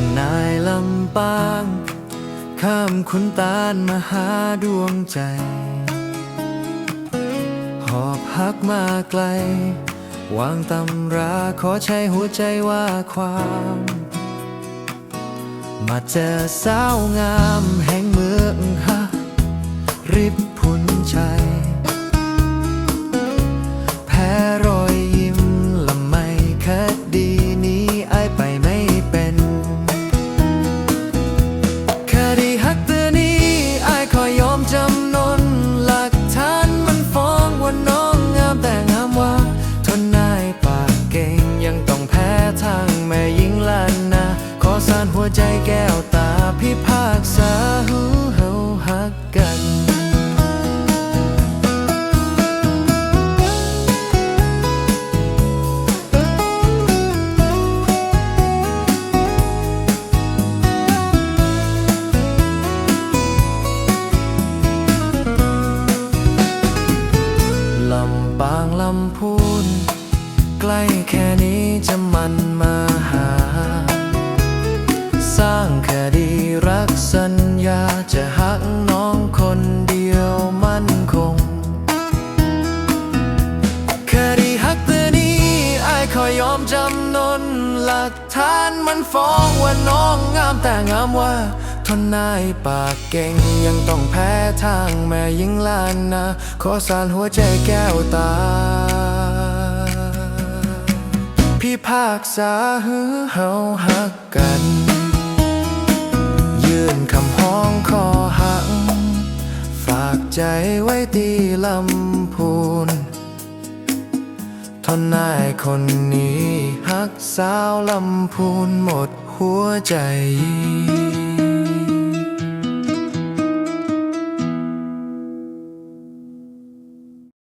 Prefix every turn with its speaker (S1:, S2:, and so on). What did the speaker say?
S1: นนายลำปาง ข้ามคุณตาลมาหาดวงใจ หอบฮักมาไกล วางตำราขอใช้หัวใจว่าความ มาเจอสาวงามแห่งามแต่งามว่าทนนายปากเก่งยังต้องแพ้ทางแม่ยิงล้านนา ขอสานหัวใจแก้วตาพิพากษา ลำปางลำพูน ใกล้แค่นี้จะมันมาหา สร้างคดีรักสัญญาจะหักน้องคนเดียวมั่นคงคดีฮักตือนี้ไอายขอยอมจำนนหลักฐานมันฟ้องว่าน้องงามแต่งามว่า ทนนายปากเก่งยังต้องแพ้ทางแม่ยิงลานนาขอสารหัวใจแก้วตา พี่ภาคษาฮือเฮาฮักกัน ยื่นคำห้องคอหัก ฝากใจไว้ที่ลำพูนทนนายคนนี้ฮักสาวลำพูนหมดหัวใจ